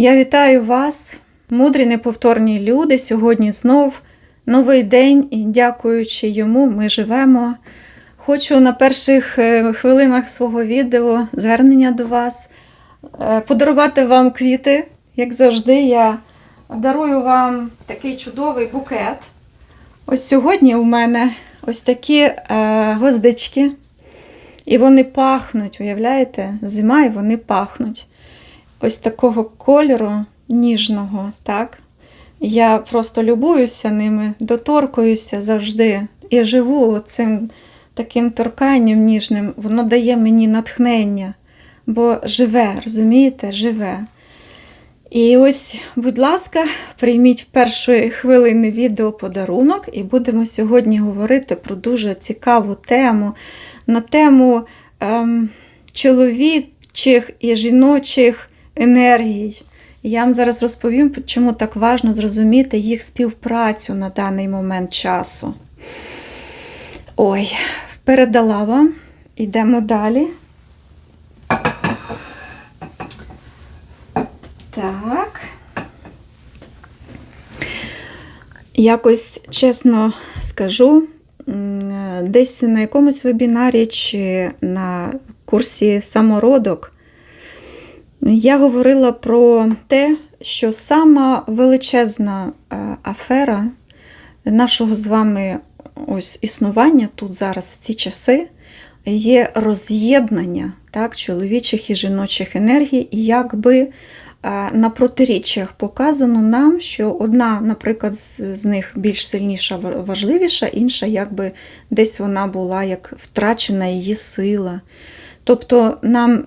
Я вітаю вас, мудрі неповторні люди. Сьогодні знов новий день, і дякуючи йому, ми живемо. Хочу на перших е, хвилинах свого відео звернення до вас е, подарувати вам квіти. Як завжди, я дарую вам такий чудовий букет. Ось сьогодні у мене ось такі е, гвоздички. І вони пахнуть, уявляєте? Зима, і вони пахнуть. Ось такого кольору ніжного, так? Я просто любуюся ними, доторкуюся завжди. І живу цим таким торканням ніжним. Воно дає мені натхнення, бо живе, розумієте, живе. І ось, будь ласка, прийміть в першої хвилини відео подарунок, і будемо сьогодні говорити про дуже цікаву тему на тему ем, чоловічих і жіночих енергій. Я вам зараз розповім, чому так важливо зрозуміти їх співпрацю на даний момент часу. Ой, передала вам. Йдемо далі. Так. Якось чесно скажу, десь на якомусь вебінарі чи на курсі самородок я говорила про те, що сама величезна е, афера нашого з вами ось існування тут зараз в ці часи є роз'єднання так, чоловічих і жіночих енергій, і якби е, на протиріччях показано нам, що одна, наприклад, з них більш сильніша, ва- важливіша, інша, якби десь вона була як втрачена її сила. Тобто нам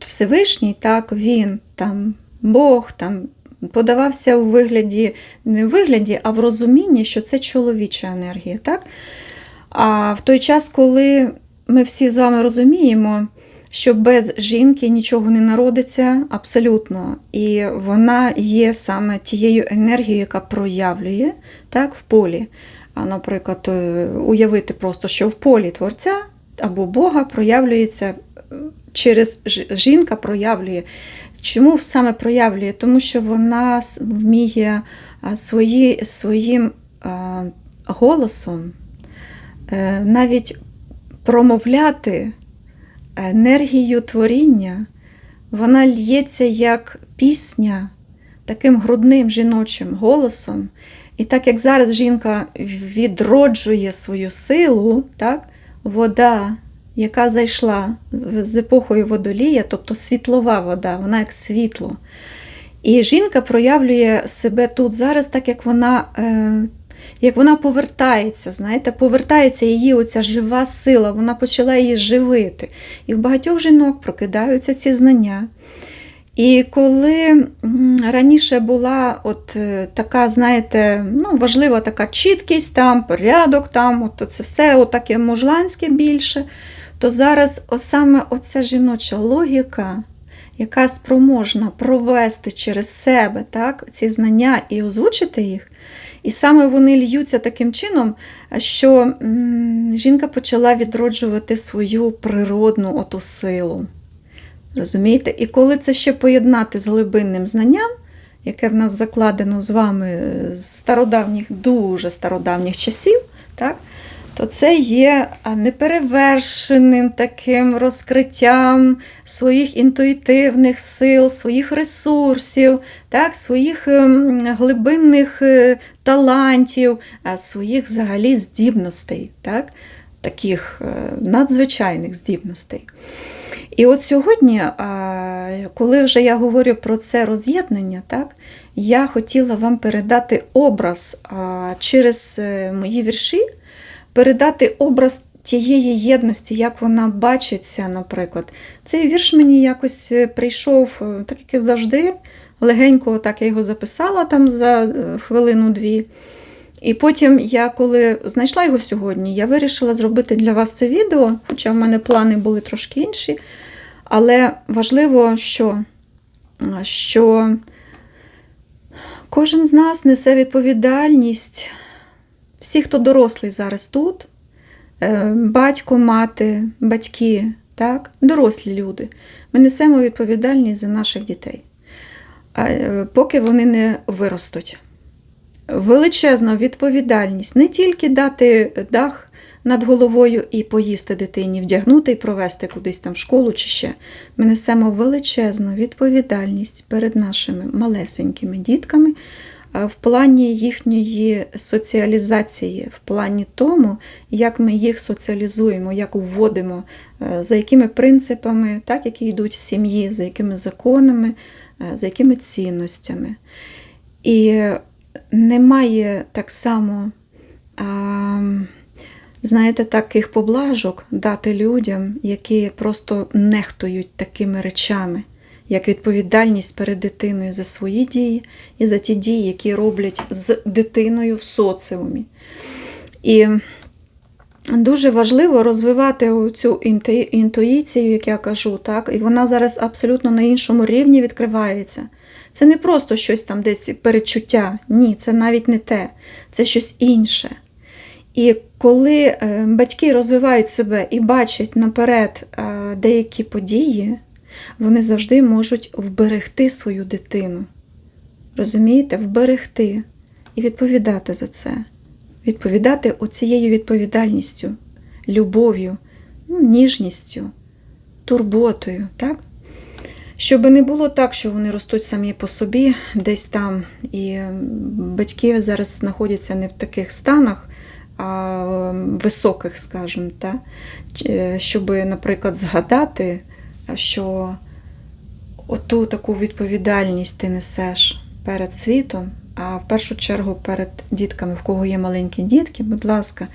Всевишній, так, він, там, Бог там, подавався у вигляді, не в вигляді, а в розумінні, що це чоловіча енергія. Так? А в той час, коли ми всі з вами розуміємо, що без жінки нічого не народиться абсолютно, і вона є саме тією енергією, яка проявлює так, в полі. А, наприклад, е, уявити просто, що в полі творця або Бога проявлюється е, через жінка проявлює. Чому саме проявлює? Тому що вона вміє свої, своїм а, голосом е, навіть промовляти енергію творіння, вона лється як пісня таким грудним жіночим голосом. І так як зараз жінка відроджує свою силу, так, вода, яка зайшла з епохою водолія, тобто світлова вода, вона як світло. І жінка проявлює себе тут зараз, так як вона, е, як вона повертається, знаєте, повертається її оця жива сила, вона почала її живити. І в багатьох жінок прокидаються ці знання. І коли раніше була от е, така, знаєте, ну, важлива така чіткість, там, порядок, там, от це все таке мужланське більше, то зараз саме оця жіноча логіка, яка спроможна провести через себе так, ці знання і озвучити їх, і саме вони льються таким чином, що м, жінка почала відроджувати свою природну оту силу. Розумієте? І коли це ще поєднати з глибинним знанням, яке в нас закладено з вами з стародавніх, дуже стародавніх часів, так? то це є неперевершеним таким розкриттям своїх інтуїтивних сил, своїх ресурсів, так? своїх ем, глибинних е, талантів, своїх взагалі здібностей, так? таких е, надзвичайних здібностей. І от сьогодні, коли вже я говорю про це роз'єднання, так, я хотіла вам передати образ через е, мої вірші, передати образ тієї єдності, як вона бачиться, наприклад. Цей вірш мені якось е, прийшов, е, так як і завжди, легенько так я його записала там за хвилину-дві. І потім я, коли знайшла його сьогодні, я вирішила зробити для вас це відео, хоча в мене плани були трошки інші. Але важливо, що, що кожен з нас несе відповідальність. Всі, хто дорослий зараз тут, е, батько, мати, батьки, так, дорослі люди, ми несемо відповідальність за наших дітей. е, поки вони не виростуть. Величезна відповідальність не тільки дати дах над головою і поїсти дитині, вдягнути і провести кудись там в школу чи ще. Ми несемо величезну відповідальність перед нашими малесенькими дітками в плані їхньої соціалізації, в плані тому, як ми їх соціалізуємо, як вводимо, е, за якими принципами, так, які йдуть в сім'ї, за якими законами, е, за якими цінностями. І немає так само, а, знаєте, таких поблажок дати людям, які просто нехтують такими речами, як відповідальність перед дитиною за свої дії і за ті дії, які роблять з дитиною в соціумі. І Дуже важливо розвивати цю інту- інтуїцію, як я кажу, так? і вона зараз абсолютно на іншому рівні відкривається. Це не просто щось там десь перечуття. Ні, це навіть не те, це щось інше. І коли е, батьки розвивають себе і бачать наперед е, деякі події, вони завжди можуть вберегти свою дитину. Розумієте, вберегти і відповідати за це. Відповідати оцією відповідальністю, любов'ю, ну, ніжністю, турботою, так? Щоб не було так, що вони ростуть самі по собі десь там, і батьки зараз знаходяться не в таких станах, а високих, скажімо, та? щоб, наприклад, згадати, що оту таку відповідальність ти несеш перед світом, а в першу чергу перед дітками, в кого є маленькі дітки, будь ласка,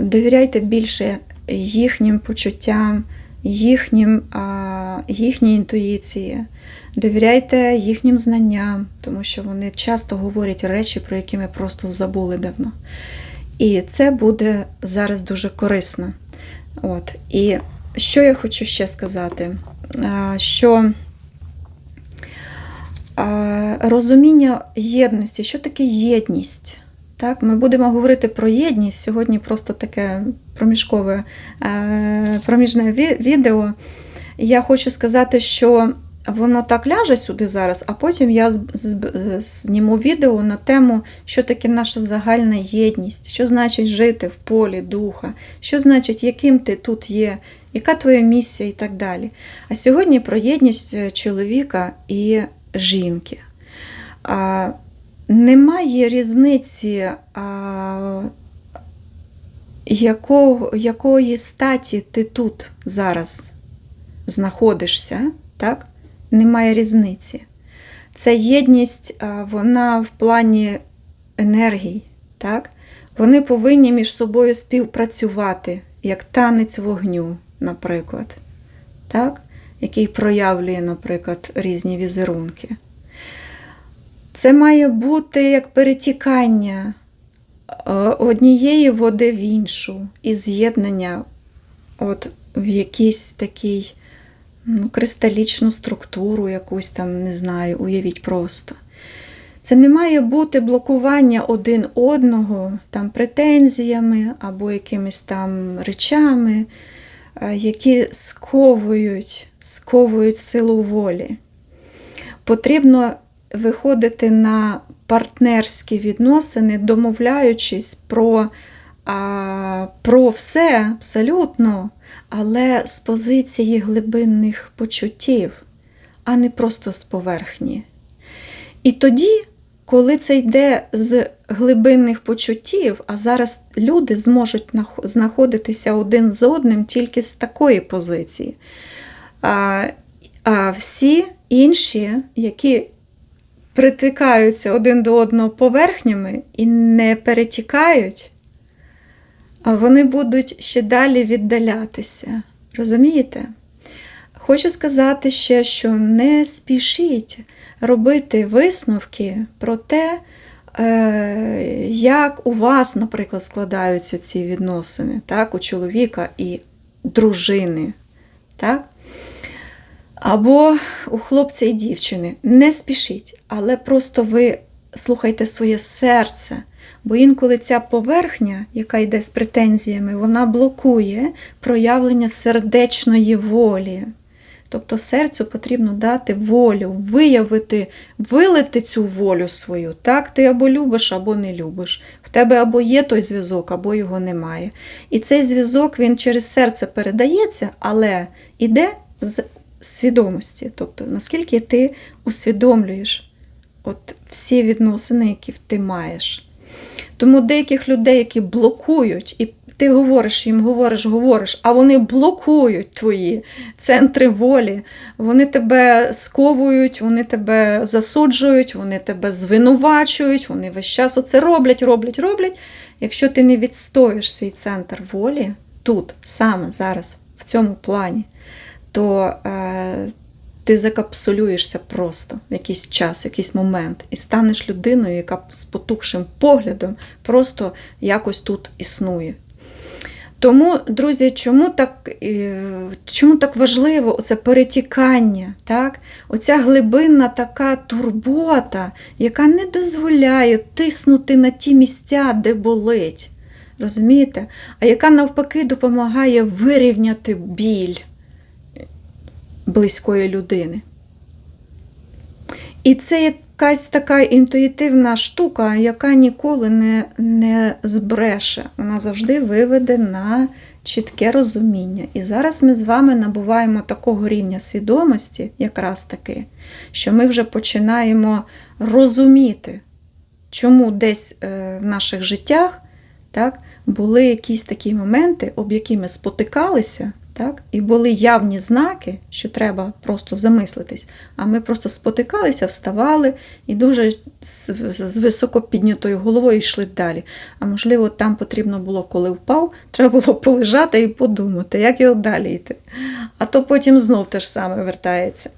довіряйте більше їхнім почуттям, їхнім, їхній інтуїції, довіряйте їхнім знанням, тому що вони часто говорять речі, про які ми просто забули давно. І це буде зараз дуже корисно. От. І що я хочу ще сказати? Що розуміння єдності, що таке єдність? Так, ми будемо говорити про єдність. Сьогодні просто таке проміжкове е, проміжне відео. Я хочу сказати, що воно так ляже сюди зараз, а потім я зніму відео на тему, що таке наша загальна єдність, що значить жити в полі духа, що значить, яким ти тут є, яка твоя місія і так далі. А сьогодні про єдність е, чоловіка і жінки. Немає різниці, а, якого, якої статі ти тут зараз знаходишся, так? Немає різниці. Це єдність, вона в плані енергій, так? Вони повинні між собою співпрацювати, як танець вогню, наприклад, так? який проявлює, наприклад, різні візерунки. Це має бути як перетікання е, однієї води в іншу і з'єднання от в якійсь такій ну, кристалічну структуру, якусь там, не знаю, уявіть просто. Це не має бути блокування один одного там претензіями або якимись там речами, е, які сковують, сковують силу волі. Потрібно виходити на партнерські відносини, домовляючись про, а, про все абсолютно, але з позиції глибинних почуттів, а не просто з поверхні. І тоді, коли це йде з глибинних почуттів, а зараз люди зможуть знаходитися один з одним тільки з такої позиції. А, а всі інші, які притикаються один до одного поверхнями і не перетікають, а вони будуть ще далі віддалятися. Розумієте? Хочу сказати ще, що не спішіть робити висновки про те, е, як у вас, наприклад, складаються ці відносини, так, у чоловіка і дружини. Так? Або у хлопця і дівчини. Не спішіть, але просто ви слухайте своє серце. Бо інколи ця поверхня, яка йде з претензіями, вона блокує проявлення сердечної волі. Тобто серцю потрібно дати волю, виявити, вилити цю волю свою. Так, ти або любиш, або не любиш. В тебе або є той зв'язок, або його немає. І цей зв'язок він через серце передається, але іде з свідомості. Тобто, наскільки ти усвідомлюєш от всі відносини, які ти маєш. Тому деяких людей, які блокують, і ти говориш їм, говориш, говориш, а вони блокують твої центри волі, вони тебе сковують, вони тебе засуджують, вони тебе звинувачують, вони весь час оце роблять, роблять, роблять. Якщо ти не відстоїш свій центр волі тут, саме зараз, в цьому плані, то е, ти закапсулюєшся просто в якийсь час, в якийсь момент, і станеш людиною, яка з потухшим поглядом просто якось тут існує. Тому, друзі, чому так е, чому так важливо це перетікання, так? оця глибинна така турбота, яка не дозволяє тиснути на ті місця, де болить. Розумієте? А яка навпаки допомагає вирівняти біль близької людини. І це якась така інтуїтивна штука, яка ніколи не, не збреше. Вона завжди виведе на чітке розуміння. І зараз ми з вами набуваємо такого рівня свідомості, якраз таки, що ми вже починаємо розуміти, чому десь е, в наших життях так, були якісь такі моменти, об які ми спотикалися. Так? І були явні знаки, що треба просто замислитись. А ми просто спотикалися, вставали і дуже з, високо піднятою головою йшли далі. А можливо, там потрібно було, коли впав, треба було полежати і подумати, як його далі йти. А то потім знов те ж саме вертається.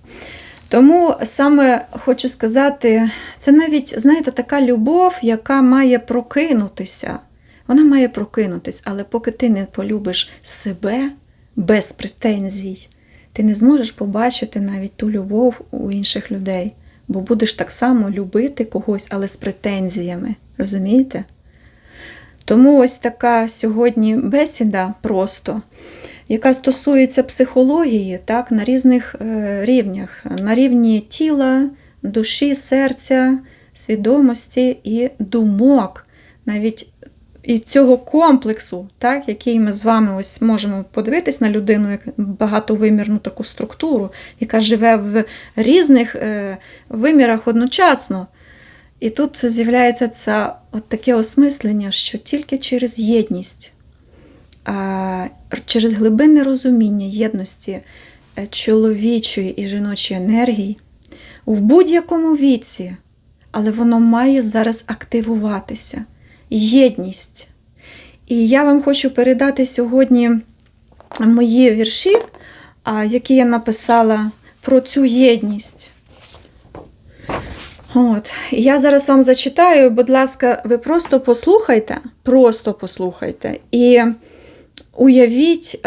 Тому саме хочу сказати, це навіть, знаєте, така любов, яка має прокинутися. Вона має прокинутись, але поки ти не полюбиш себе без претензій, ти не зможеш побачити навіть ту любов у інших людей, бо будеш так само любити когось, але з претензіями. Розумієте? Тому ось така сьогодні бесіда просто, яка стосується психології так, на різних е, рівнях, на рівні тіла, душі, серця, свідомості і думок. Навіть і цього комплексу, так, який ми з вами ось можемо подивитись на людину, як багатовимірну таку структуру, яка живе в різних е, вимірах одночасно. І тут з'являється це от таке осмислення, що тільки через єдність, через глибинне розуміння єдності е, чоловічої і жіночої енергії в будь-якому віці, але воно має зараз активуватися єдність. І я вам хочу передати сьогодні мої вірші, які я написала про цю єдність. От. Я зараз вам зачитаю, будь ласка, ви просто послухайте, просто послухайте. І уявіть,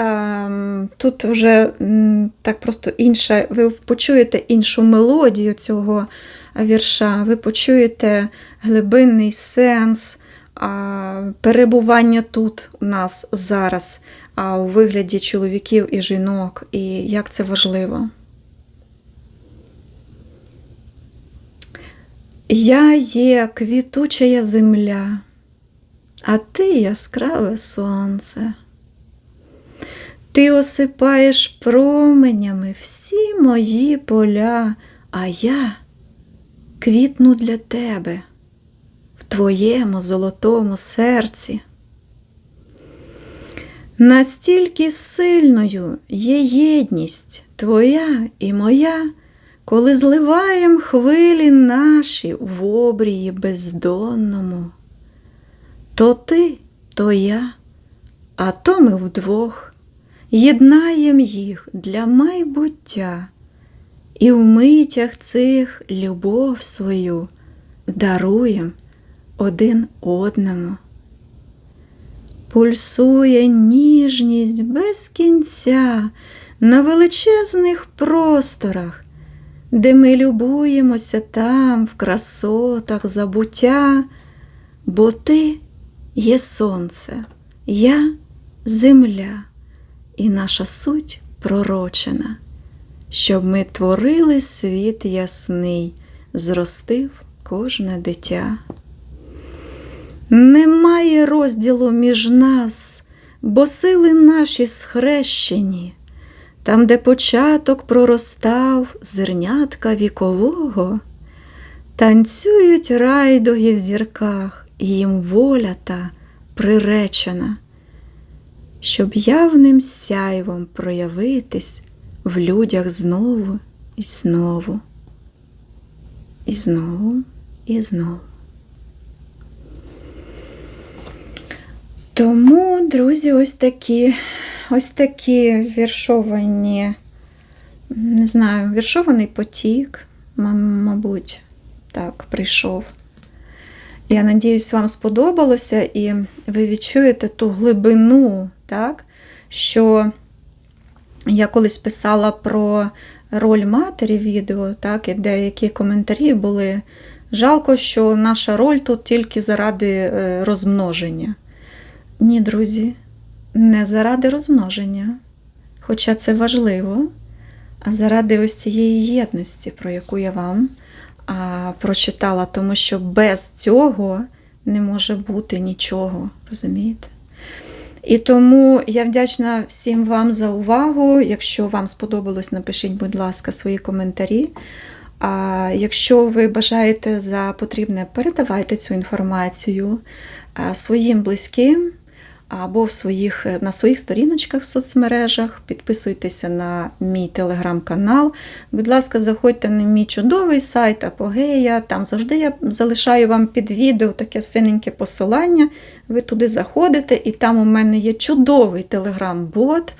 тут вже так просто інша, ви почуєте іншу мелодію цього вірша, ви почуєте глибинний сенс перебування тут у нас зараз, у вигляді чоловіків і жінок, і як це важливо. Я є квітучая земля, а ти яскраве сонце. Ти осипаєш променями всі мої поля, а я квітну для тебе твоєму золотому серці. Настільки сильною є єдність твоя і моя, коли зливаєм хвилі наші в обрії бездонному. То ти, то я, а то ми вдвох єднаєм їх для майбуття, і в митях цих любов свою даруєм один одному. Пульсує ніжність без кінця на величезних просторах, де ми любуємося там, в красотах забуття, бо ти є сонце, я земля, і наша суть пророчена. щоб ми творили світ ясний, зростив кожне дитя. Немає розділу між нас, бо сили наші схрещені, там, де початок проростав зернятка вікового, танцюють райдуги в зірках, і їм воля та приречена, щоб явним сяйвом проявитись в людях знову і знову, і знову, і знову. Тому, друзі, ось такі, ось такі віршовані, не знаю, віршований потік, мабуть, так, прийшов. Я надіюсь, вам сподобалося, і ви відчуєте ту глибину, так, що я колись писала про роль матері відео, так, і деякі коментарі були. Жалко, що наша роль тут тільки заради е, розмноження. Ні, друзі, не заради розмноження, хоча це важливо, а заради ось цієї єдності, про яку я вам а, прочитала, тому що без цього не може бути нічого, розумієте? І тому я вдячна всім вам за увагу. Якщо вам сподобалось, напишіть, будь ласка, свої коментарі. А якщо ви бажаєте за потрібне, передавайте цю інформацію своїм близьким або в своїх, на своїх сторіночках в соцмережах. Підписуйтеся на мій телеграм-канал. Будь ласка, заходьте на мій чудовий сайт Апогея. Там завжди я залишаю вам під відео таке синеньке посилання. Ви туди заходите, і там у мене є чудовий телеграм-бот,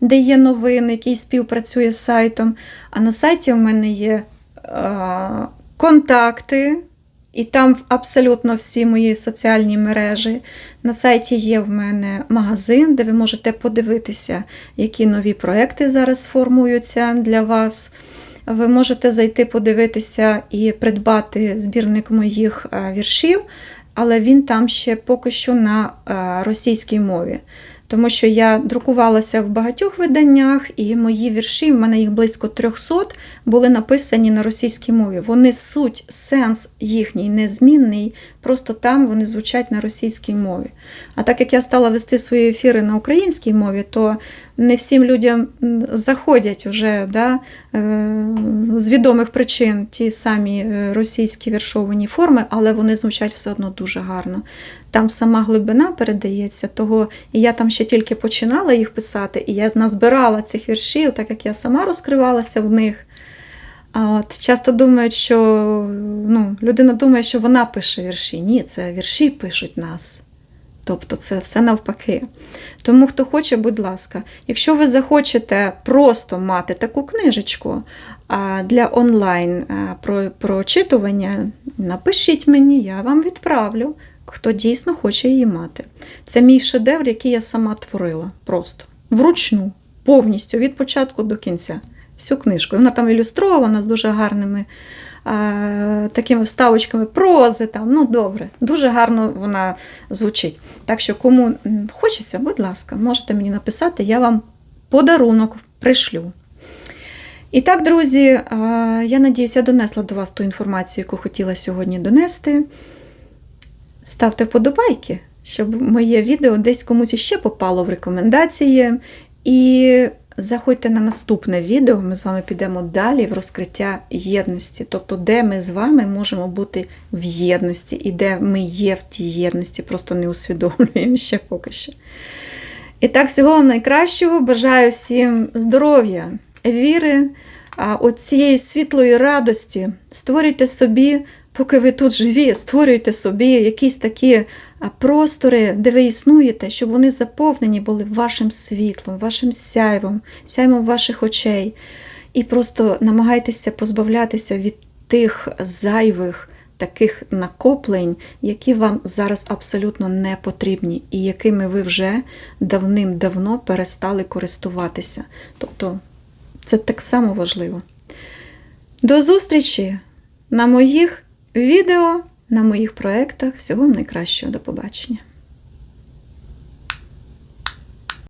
де є новини, який співпрацює з сайтом. А на сайті у мене є е, контакти. І там абсолютно всі мої соціальні мережі. На сайті є в мене магазин, де ви можете подивитися, які нові проекти зараз формуються для вас. Ви можете зайти подивитися і придбати збірник моїх віршів, але він там ще поки що на російській мові. Тому що я друкувалася в багатьох виданнях, і мої вірші, в мене їх близько 300, були написані на російській мові. Вони суть, сенс їхній незмінний, просто там вони звучать на російській мові. А так як я стала вести свої ефіри на українській мові, то не всім людям заходять вже да, е, з відомих причин ті самі е, російські віршовані форми, але вони звучать все одно дуже гарно. Там сама глибина передається, того і я там ще тільки починала їх писати, і я назбирала цих віршів, так як я сама розкривалася в них. От Часто думають, що ну, людина думає, що вона пише вірші. Ні, це вірші пишуть нас. Тобто це все навпаки. Тому, хто хоче, будь ласка, якщо ви захочете просто мати таку книжечку для онлайн прочитування, напишіть мені, я вам відправлю, хто дійсно хоче її мати. Це мій шедевр, який я сама творила. Просто вручну, повністю від початку до кінця. Всю книжку. Вона там ілюстрована з дуже гарними а, такими вставочками прози. Там, Ну, добре, дуже гарно вона звучить. Так що, кому хочеться, будь ласка, можете мені написати, я вам подарунок пришлю. І так, друзі, я надіюся, я донесла до вас ту інформацію, яку хотіла сьогодні донести. Ставте подобайки, щоб моє відео десь комусь ще попало в рекомендації. І заходьте на наступне відео, ми з вами підемо далі в розкриття єдності, тобто, де ми з вами можемо бути в єдності і де ми є в тій єдності, просто не усвідомлюємо ще поки що. І так, всього вам найкращого. Бажаю всім здоров'я, віри, цієї світлої радості. Створюйте собі поки ви тут живі, створюйте собі якісь такі простори, де ви існуєте, щоб вони заповнені були вашим світлом, вашим сяйвом, сяйвом ваших очей. І просто намагайтеся позбавлятися від тих зайвих таких накоплень, які вам зараз абсолютно не потрібні, і якими ви вже давним-давно перестали користуватися. Тобто це так само важливо. До зустрічі на моїх відео на моїх проєктах. Всього найкращого. До побачення!